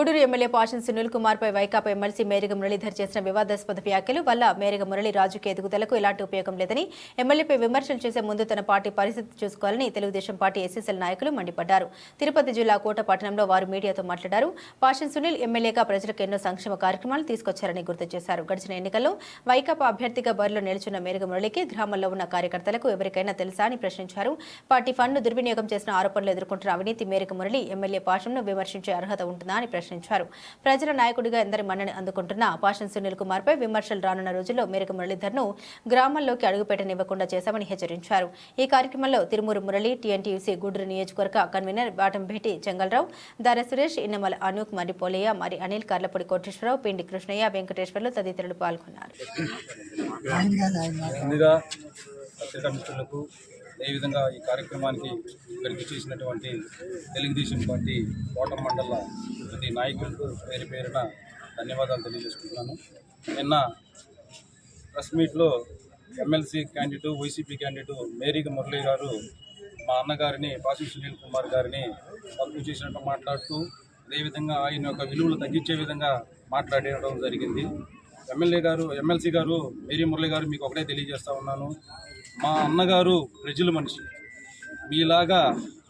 Gudur MLA passion Sunil Kumar పై Vaikapa MLC Meriga Muralidhar చేసిన వివాదాస్పద వ్యాఖ్యలు వల్ల మేరిగ మురళి రాజకీయ ఎదుగుదలకు ఎలాంటి ఉపయోగం లేదని ఎమ్మెల్యేపై విమర్శలు చేసే ముందు తన పార్టీ పరిస్థితి చూసుకోవాలని తెలుగుదేశం పార్టీ ఎస్ఎస్ఎల్ నాయకులు మండిపడ్డారు. తిరుపతి జిల్లా కోట పట్టణంలో వారు మీడియాతో మాట్లాడారు. పాషన్ సునీల్ ఎమ్మెల్యేగా ప్రజలకు ఎన్నో సంక్షేమ కార్యక్రమాలు తీసుకొచ్చారని గుర్తు చేశారు. గడిచిన ఎన్నికల్లో వైకాపా అభ్యర్థిగా బరిలో నిలుచున్న మేరిగ మురళికి గ్రామంలో ఉన్న కార్యకర్తలకు ఎవరికైనా తెలుసా అని ప్రశ్నించారు. పార్టీ ఫండ్ను దుర్వినియోగం చేసిన ఆరోపణలు ఎదుర్కొంటున్న అవినీతి మేరకు మురళి ఎమ్మెల్యే పాషంను విమర్శించే అర్హత ఉంటుందా అని ప్రశ్నించారు ప్రజల నాయకుడిగా ఎందరి మన్నని అందుకుంటున్న పాషన్ సునీల్ కుమార్ పై విమర్శలు రానున్న రోజుల్లో మేరకు మురళీధర్ను గ్రామాల్లోకి అడుగుపెట్టనివ్వకుండా చేశామని హెచ్చరించారు. ఈ కార్యక్రమంలో తిరుమూరు మురళి టీఎన్టీయూసీ గూడూరు నియోజకవర్గ కన్వీనర్ బాటంభేటి చెంగల్రావు దార సురేష్ ఇన్నమల అనూక్ మరి పోలయ్య మరి అనిల్ కర్లపూడి కోటేశ్వరరావు పిండి కృష్ణయ్య వెంకటేశ్వర్లు తదితరులు పాల్గొన్నారు. అదేవిధంగా ఈ కార్యక్రమానికి ఇక్కడికి చేసినటువంటి తెలుగుదేశం పార్టీ కోట మండల ప్రతి నాయకులకు పేరు పేరున ధన్యవాదాలు తెలియజేసుకుంటున్నాను. నిన్న ప్రెస్ మీట్లో MLC candidate YCP candidate Meriga Murali గారు మా అన్నగారిని పాసి సునీల్ కుమార్ గారిని తక్కువ చేసినట్టు మాట్లాడుతూ అదేవిధంగా ఆయన యొక్క విలువలు తగ్గించే విధంగా మాట్లాడడం జరిగింది. ఎమ్మెల్యే గారు ఎమ్మెల్సీ గారు మేరీ మురళి గారు మీకు ఒకటే తెలియజేస్తా ఉన్నాను. మా అన్నగారు ప్రజల మనిషి. మీలాగా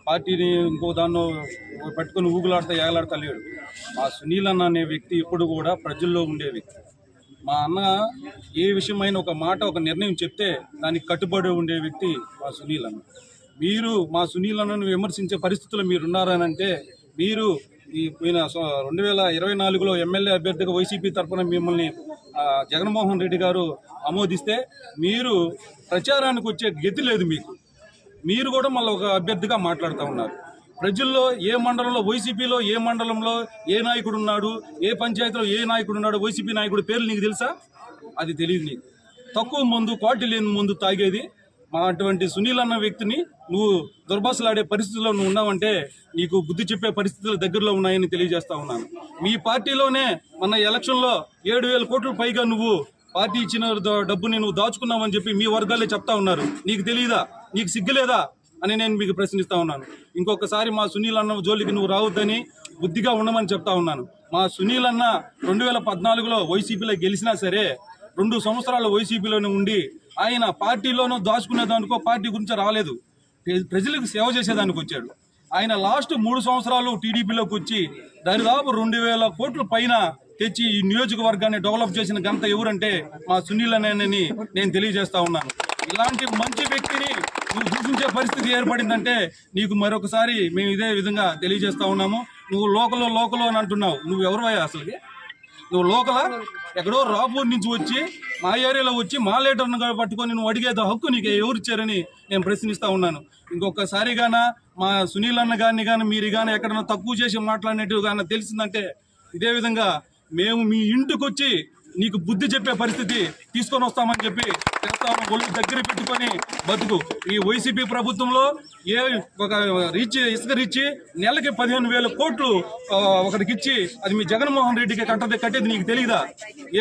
పార్టీని ఇంకో దాన్ని పట్టుకొని ఊగులాడతా ఏగలాడుతా లేడు. మా సునీల్ అన్న అనే వ్యక్తి ఎప్పుడు కూడా ప్రజల్లో ఉండే వ్యక్తి. మా అన్న ఏ విషయమైన ఒక మాట ఒక నిర్ణయం చెప్తే దానికి కట్టుబడి ఉండే వ్యక్తి మా సునీల్ అన్న. మీరు మా సునీల్ అన్నను విమర్శించే పరిస్థితుల్లో మీరు ఉన్నారనంటే మీరు ఈ పోయిన సో- రెండు వేల ఇరవై నాలుగులో ఎమ్మెల్యే అభ్యర్థిగా వైసీపీ తరఫున మిమ్మల్ని జగన్మోహన్ రెడ్డి గారు ఆమోదిస్తే మీరు ప్రచారానికి వచ్చే గతి లేదు మీకు. మీరు కూడా మళ్ళీ ఒక అభ్యర్థిగా మాట్లాడుతూ ఉన్నారు. ప్రజల్లో ఏ మండలంలో వైసీపీలో ఏ మండలంలో ఏ నాయకుడు ఉన్నాడు ఏ పంచాయతీలో ఏ నాయకుడు ఉన్నాడు వైసీపీ నాయకుడు పేర్లు నీకు తెలుసా? అది తెలియదు నీకు. తక్కువ మందు క్వాలిటీ లేని మందు తాగేది మా అటువంటి సునీల్ అన్న వ్యక్తిని నువ్వు దుర్భాషలాడే పరిస్థితుల్లో నువ్వు ఉన్నావంటే నీకు బుద్ధి చెప్పే పరిస్థితులు దగ్గరలో ఉన్నాయని తెలియజేస్తా ఉన్నాను. మీ పార్టీలోనే మన ఎలక్షన్లో ఏడు వేల కోట్ల పైగా నువ్వు పార్టీ ఇచ్చిన డబ్బుని నువ్వు దాచుకున్నావని చెప్పి మీ వర్గాలే చెప్తా ఉన్నారు. నీకు తెలియదా నీకు సిగ్గులేదా? అని నేను మీకు ప్రశ్నిస్తా ఉన్నాను. ఇంకొకసారి మా సునీల్ అన్న జోలికి నువ్వు రావద్దని బుద్ధిగా ఉండమని చెప్తా ఉన్నాను. మా సునీల్ అన్న రెండు వేల పద్నాలుగులో వైసీపీలో గెలిచినా సరే రెండు సంవత్సరాలు వైసీపీలోనే ఉండి ఆయన పార్టీలోనూ దాచుకునేదానికో పార్టీ గురించి రాలేదు. ప్రజలకు సేవ చేసేదానికి వచ్చాడు. ఆయన లాస్ట్ మూడు సంవత్సరాలు టీడీపీలోకి వచ్చి దరిదాపు రెండు వేల కోట్ల పైన తెచ్చి ఈ నియోజకవర్గాన్ని డెవలప్ చేసిన ఘనత ఎవరంటే మా సునీల్ అనేనని నేను తెలియజేస్తా ఉన్నాను. ఇలాంటి మంచి వ్యక్తిని నువ్వు దూషించే పరిస్థితి ఏర్పడిందంటే నీకు మరొకసారి మేము ఇదే విధంగా తెలియజేస్తా ఉన్నాము. నువ్వు లోకలో లోకలో అని అంటున్నావు. నువ్వు ఎవరు అసలు నువ్వు లోకల ఎక్కడో రాపూర్ నుంచి వచ్చి మా ఏరియాలో వచ్చి మా లీటర్ను పట్టుకొని నువ్వు అడిగేది హక్కు నీకు ఎవరిచ్చారని నేను ప్రశ్నిస్తూ ఉన్నాను. ఇంకొకసారి కానీ మా సునీల్ అన్న గారిని కానీ మీరు కానీ ఎక్కడన్నా తక్కువ చేసి మాట్లాడినట్టు కానీ తెలిసిందంటే ఇదే విధంగా మేము మీ ఇంటికి వచ్చి నీకు బుద్ధి చెప్పే పరిస్థితి తీసుకొని వస్తామని చెప్పి చేస్తాము ఒళ్ళు దగ్గర పెట్టుకొని బతుకు. ఈ వైసీపీ ప్రభుత్వంలో ఏ ఒక రీచ్ ఇసుక రీచ్ నెలకి పదిహేను వేల కోట్లు ఒకరికి ఇచ్చి అది మీ జగన్మోహన్ రెడ్డికి కట్టది కట్టేది నీకు తెలియదా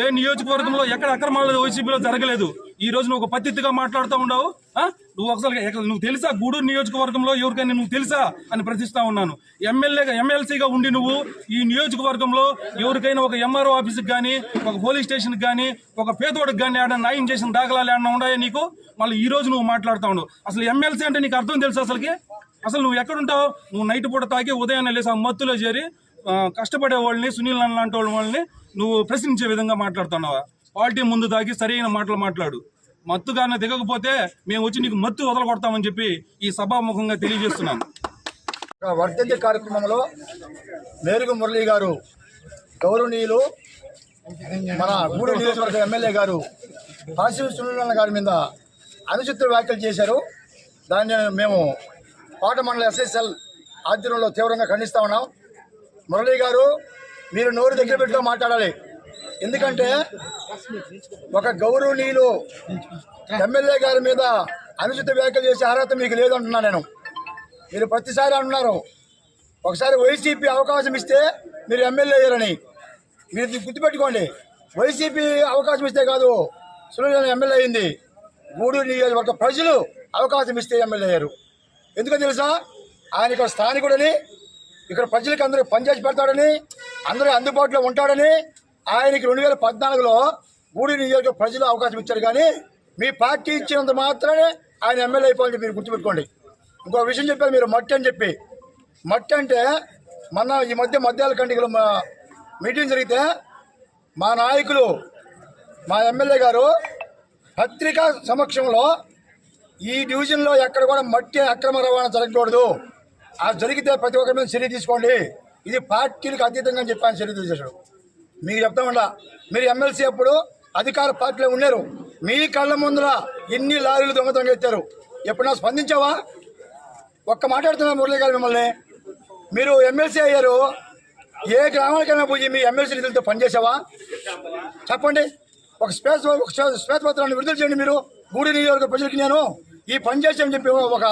ఏ నియోజకవర్గంలో ఎక్కడ అక్రమాలు వైసీపీలో జరగలేదు? ఈ రోజు నువ్వు ఒక పద్ధతిగా మాట్లాడుతూ ఉండవు నువ్వు ఒకసారి నువ్వు తెలుసా? గూడూరు నియోజకవర్గంలో ఎవరికైనా నువ్వు తెలుసా అని ప్రశ్నిస్తా ఉన్నాను. ఎమ్మెల్యేగా ఎమ్మెల్సీగా ఉండి నువ్వు ఈ నియోజకవర్గంలో ఎవరికైనా ఒక ఎంఆర్ఓ ఆఫీస్కి కానీ ఒక పోలీస్ స్టేషన్కి కానీ ఒక పేదోడికి కానీ ఏడన్నా న్యాయం చేసిన దాఖలాలు ఏమన్నా ఉన్నాయా నీకు? మళ్ళీ ఈ రోజు నువ్వు మాట్లాడుతా ఉండవు అసలు ఎమ్మెల్సీ అంటే నీకు అర్థం తెలుసు అసలుకి? అసలు నువ్వు ఎక్కడుంటావు నువ్వు నైట్ పూట తాకి ఉదయాన్నే లేసి ఆ మత్తులో చేరి కష్టపడే వాళ్ళని సునీల్ అన్న లాంటి వాళ్ళని నువ్వు ప్రశ్నించే విధంగా మాట్లాడుతున్నావా? పార్టీ ముందు తాగి సరైన మాటలు మాట్లాడు. మత్తుగానే దిగకపోతే మేము వచ్చి నీకు మత్తు వదలగొడతామని చెప్పి ఈ సభాముఖంగా తెలియజేస్తున్నాం వర్ధంతి కార్యక్రమంలో మేరుగు మురళి గారు గౌరవనీయులు మన గూడూరు నియోజకవర్గ ఎమ్మెల్యే గారు కాశీ సునీలన్న గారి మీద అనుచిత వ్యాఖ్యలు చేశారు. దాన్ని మేము పాట మండల ఎస్ఎస్ఎల్ ఆధ్వర్యంలో తీవ్రంగా ఖండిస్తా ఉన్నాం. మురళి గారు మీరు నోరు దగ్గర పెట్టుకో మాట్లాడాలి. ఎందుకంటే ఒక గౌరవనీయులు ఎమ్మెల్యే గారి మీద అనుచిత వ్యాఖ్యలు చేసే అర్హత మీకు లేదంటున్నా నేను. మీరు ప్రతిసారి అంటున్నారు. ఒకసారి వైసీపీ అవకాశం ఇస్తే మీరు ఎమ్మెల్యే అయ్యారని. మీరు గుర్తుపెట్టుకోండి. వైసీపీ అవకాశం ఇస్తే కాదు సునీల ఎమ్మెల్యే అయింది. గూడూరు నియోజకవర్గ ప్రజలు అవకాశం ఇస్తే ఎమ్మెల్యే అయ్యారు. ఎందుకో తెలుసా? ఆయన ఇక్కడ స్థానికుడని ఇక్కడ ప్రజలకు అందరూ పనిచేసి పెడతాడని అందరూ అందుబాటులో ఉంటాడని ఆయనకి రెండు వేల పద్నాలుగులో గూడి నియోజక ప్రజలు అవకాశం ఇచ్చారు కానీ మీ పార్టీ ఇచ్చినంత మాత్రమే ఆయన ఎమ్మెల్యే అయిపోవాలని మీరు గుర్తుపెట్టుకోండి. ఇంకో విషయం చెప్పారు మీరు మట్టి అని చెప్పి. మట్టి అంటే మొన్న ఈ మధ్య మధ్యాహ్న కంటికలు మీటింగ్ జరిగితే మా నాయకులు మా ఎమ్మెల్యే గారు పత్రికా సమక్షంలో ఈ డివిజన్లో ఎక్కడ కూడా మట్టి అక్రమ రవాణా జరగకూడదు. ఆ జరిగితే ప్రతి ఒక్కరి మీద చర్య తీసుకోండి. ఇది పార్టీలకు అతీతంగా అని చెప్పి ఆయన చర్య తీసేశాడు. మీకు చెప్తామండ మీరు ఎమ్మెల్సీ అప్పుడు అధికార పార్టీలో ఉన్నారు. మీ కళ్ళ ముందర ఇన్ని లారీలు దొంగతనం ఎత్తారు ఎప్పుడన్నా స్పందించావా? ఒక్క మాట్లాడుతున్నా మురళీ గారు మిమ్మల్ని. మీరు ఎమ్మెల్సీ అయ్యారు. ఏ గ్రామానికైనా పోయి మీ ఎమ్మెల్సీ నిధులతో పనిచేసావా చెప్పండి. ఒక స్పేస్ ఒక స్పేస్ పత్రాన్ని విడుదల చేయండి మీరు. గూడి నియోజక ప్రజలకి నేను ఈ పని చేసామని చెప్పి ఒక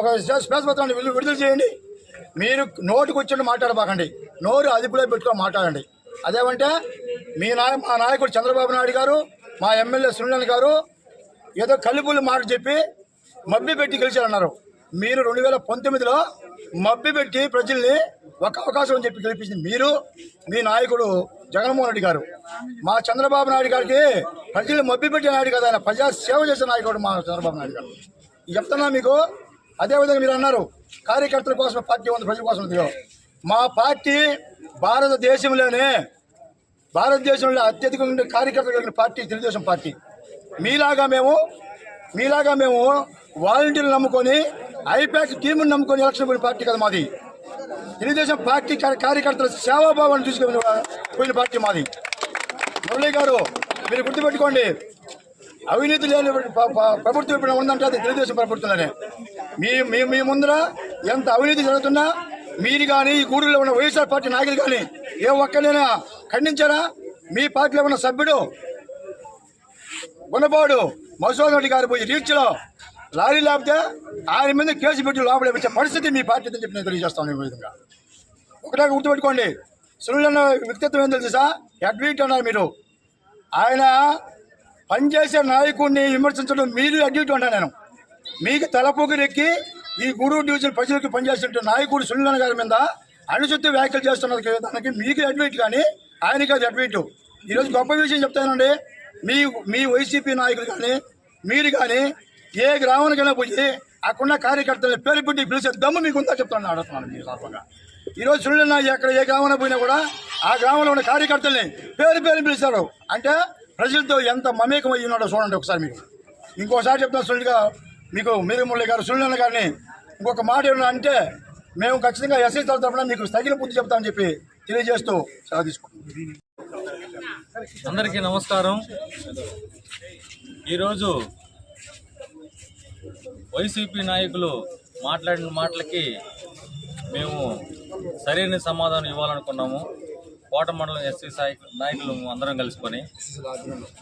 ఒక స్పేస్ పత్రాన్ని విడుదల విడుదల చేయండి. మీరు నోటుకు వచ్చి మాట్లాడబాకండి. నోరు అదుపులో పెట్టుకొని మాట్లాడండి. అదేమంటే మీ నాయ మా నాయకుడు చంద్రబాబు నాయుడు గారు మా ఎమ్మెల్యే సునీల్ గారు ఏదో కలిపులు మాట చెప్పి మబ్బి పెట్టి గెలిచారన్నారు. మీరు రెండు వేల పంతొమ్మిదిలో మబ్బి పెట్టి ప్రజల్ని ఒక అవకాశం అని చెప్పి గెలిపించింది. మీరు మీ నాయకుడు జగన్మోహన్ రెడ్డి గారు. మా చంద్రబాబు నాయుడు గారికి ప్రజల్ని మబ్బి పెట్టిన నాయుడు కదా ఆయన ప్రజా సేవ చేసిన నాయకుడు మా చంద్రబాబు నాయుడు గారు. చెప్తున్నా మీకు అదేవిధంగా మీరు అన్నారు కార్యకర్తల కోసం పార్టీ ఉంది ప్రజల కోసం ఉంది. మా పార్టీ భారతదేశంలోనే భారతదేశంలో అత్యధిక కార్యకర్తలు కలిగిన పార్టీ తెలుగుదేశం పార్టీ. మీలాగా మేము మీలాగా మేము వాలంటీర్లు నమ్ముకొని ఐపాక్ టీముని నమ్ముకొని ఎలక్షన్ పోయిన పార్టీ కదా మాది. తెలుగుదేశం పార్టీ కార్యకర్తల సేవాభావాన్ని చూసుకుని పోయిన పార్టీ మాది. మురళీ గారు మీరు గుర్తుపెట్టుకోండి అవినీతి లేని ప్రభుత్వం ఇప్పుడు ఉందంటే అది తెలుగుదేశం ప్రభుత్వంలోనే మీ మీ ముందర ఎంత అవినీతి జరుగుతున్నా మీరు కానీ ఈ గూడూరులో ఉన్న వైఎస్ఆర్ పార్టీ నాయకులు కానీ ఏ ఒక్కరినైనా ఖండించారా? మీ పార్టీలో ఉన్న సభ్యుడు గుణపాడు మసూద్ రెడ్డి గారు పోయి రీచ్లో లారీ లేకపోతే ఆయన మీద కేసు పెట్టి లోపల వచ్చే పరిస్థితి మీ పార్టీ అని చెప్పి నేను తెలియజేస్తాను ఈ విధంగా. ఒకటే గుర్తుపెట్టుకోండి సునీల్ అన్న వ్యక్తిత్వం ఏం తెలుసా? అడ్వీట్ అన్నారు మీరు. ఆయన పనిచేసే నాయకుడిని విమర్శించడం మీరు అడ్వీట్ అన్నా నేను. మీకు తలపోగిరెక్కి ఈ గూడూరు డివిజన్ ప్రజలకు పనిచేస్తుంటే నాయకుడు సునీల్ గారి మీద అనుచిత వ్యాఖ్యలు చేస్తున్నారు దానికి మీకు అడ్మిట్ కానీ ఆయనకి అది అడ్మిట్. ఈరోజు గొప్ప విషయం చెప్తానండి. మీ మీ వైసీపీ నాయకులు కానీ మీరు కానీ ఏ గ్రామానికైనా పోయి అక్కడున్న కార్యకర్తలు పేరు పెట్టి పిలిచే దమ్ము మీకు ఉందా చెప్తాను అడుగుతున్నాను మీ సందర్భంగా ఈరోజు సునీల్ నాయక్ ఎక్కడ ఏ గ్రామంలో పోయినా కూడా ఆ గ్రామంలో ఉన్న కార్యకర్తల్ని పేరు పేరు పిలుస్తారు అంటే ప్రజలతో ఎంత మమేకం అయ్యి ఉన్నాడో చూడండి ఒకసారి మీకు ఇంకోసారి చెప్తాను సునీల్గా మీకు మీరు గారు సునీల్ గారిని ఇంకొక మాట ఏమన్నా అంటే మేము ఖచ్చితంగా ఎస్ఐ తరఫున మీకు తగిన బుద్ధి చెప్తామని చెప్పి తెలియజేస్తూ సెలవు అందరికీ నమస్కారం. ఈరోజు వైసీపీ నాయకులు మాట్లాడిన మాటలకి మేము సరైన సమాధానం ఇవ్వాలనుకున్నాము. కోట మండలం ఎస్సీ నాయకులు అందరం కలుసుకొని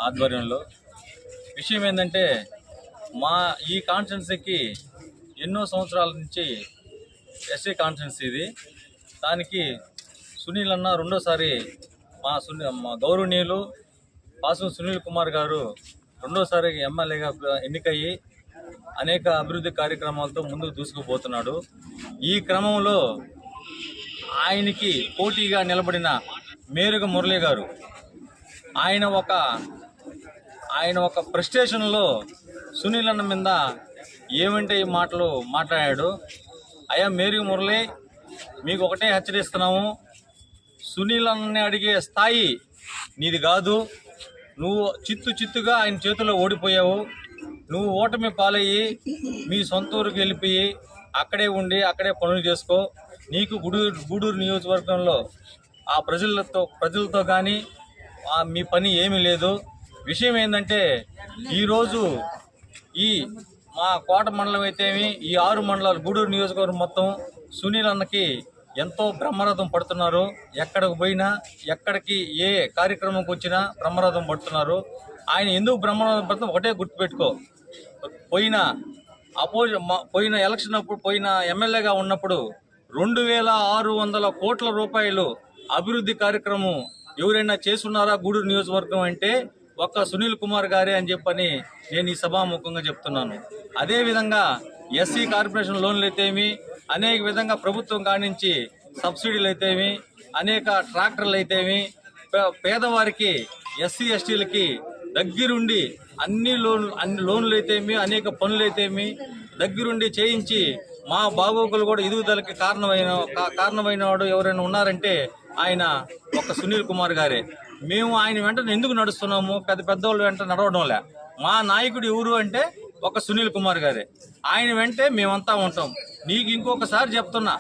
ఆధ్వర్యంలో. విషయం ఏంటంటే మా ఈ కాన్స్టిట్యున్సీకి ఎన్నో సంవత్సరాల నుంచి ఎస్సీ కాన్స్టిట్యున్సీ ఇది. దానికి సునీల్ అన్న రెండోసారి మా సునీ మా గౌరవనీయులు పాసం సునీల్ కుమార్ గారు రెండోసారి ఎమ్మెల్యేగా ఎన్నికయ్యి అనేక అభివృద్ధి కార్యక్రమాలతో ముందుకు దూసుకుపోతున్నాడు. ఈ క్రమంలో ఆయనకి పోటీగా నిలబడిన మేరుగ మురళి గారు. ఆయన ఒక ఆయన ఒక ప్రెస్టేషన్లో సునీల్ అన్న మీద ఏమంటే ఈ మాటలు మాట్లాడాడు? అయ్యా మేరీ మురళి మీకు ఒకటే హెచ్చరిస్తున్నాము. సునీల్ అన్నని అడిగే స్థాయి నీది కాదు. నువ్వు చిత్తు చిత్తుగా ఆయన చేతిలో ఓడిపోయావు. నువ్వు ఓటమి పాలయ్యి మీ సొంత ఊరికి వెళ్ళిపోయి అక్కడే ఉండి అక్కడే పనులు చేసుకో. నీకు గూడూరు గూడూరు నియోజకవర్గంలో ఆ ప్రజలతో ప్రజలతో కానీ మీ పని ఏమీ లేదు. విషయం ఏంటంటే ఈరోజు ఈ మా కోట మండలం అయితేమి ఈ ఆరు మండలాలు గూడూరు నియోజకవర్గం మొత్తం సునీల్ అన్నకి ఎంతో బ్రహ్మరథం పడుతున్నారు. ఎక్కడికి పోయినా ఎక్కడికి ఏ కార్యక్రమంకి వచ్చినా బ్రహ్మరథం పడుతున్నారు. ఆయన ఎందుకు బ్రహ్మరథం పడుతున్నా ఒకటే గుర్తుపెట్టుకో. పోయిన అపోజి పోయిన ఎలక్షన్ అప్పుడు పోయిన ఎమ్మెల్యేగా ఉన్నప్పుడు రెండు వేల ఆరు వందల కోట్ల రూపాయలు అభివృద్ధి కార్యక్రమం ఎవరైనా చేసున్నారా గూడూరు నియోజకవర్గం అంటే ఒక్క సునీల్ కుమార్ గారే అని చెప్పని నేను ఈ సభాముఖంగా చెప్తున్నాను. అదేవిధంగా ఎస్సీ కార్పొరేషన్ లోన్లు అయితేమి అనేక విధంగా ప్రభుత్వం కానించి సబ్సిడీలు అయితేమి అనేక ట్రాక్టర్లు అయితేమి పేదవారికి ఎస్సీ ఎస్టీలకి దగ్గరుండి అన్ని లోన్లు అన్ని లోన్లు అయితేమి అనేక పనులు అయితేమి దగ్గరుండి చేయించి మా బాగోగులు కూడా ఎదుగుదలకి కారణమైన కారణమైన వాడు ఎవరైనా ఉన్నారంటే ఆయన ఒక సునీల్ కుమార్ గారే. మేము ఆయన వెంట ఎందుకు నడుస్తున్నాము? పెద్ద పెద్దవాళ్ళు వెంట నడవడంలే మా నాయకుడు ఎవరు అంటే ఒక సునీల్ కుమార్ గారే. ఆయన వెంటే మేమంతా ఉంటాం. నీకు ఇంకొకసారి చెప్తున్నా.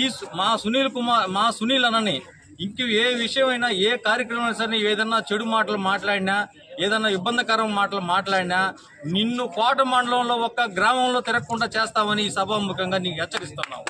ఈ మా సునీల్ కుమార్ మా సునీల్ అనని ఇంక ఏ విషయమైనా ఏ కార్యక్రమం సరే ఏదన్నా చెడు మాటలు మాట్లాడినా ఏదన్నా ఇబ్బందికరం మాటలు మాట్లాడినా నిన్ను కోట మండలంలో ఒక్క గ్రామంలో తిరగకుండా చేస్తామని ఈ సభాముఖంగా నీకు హెచ్చరిస్తున్నావు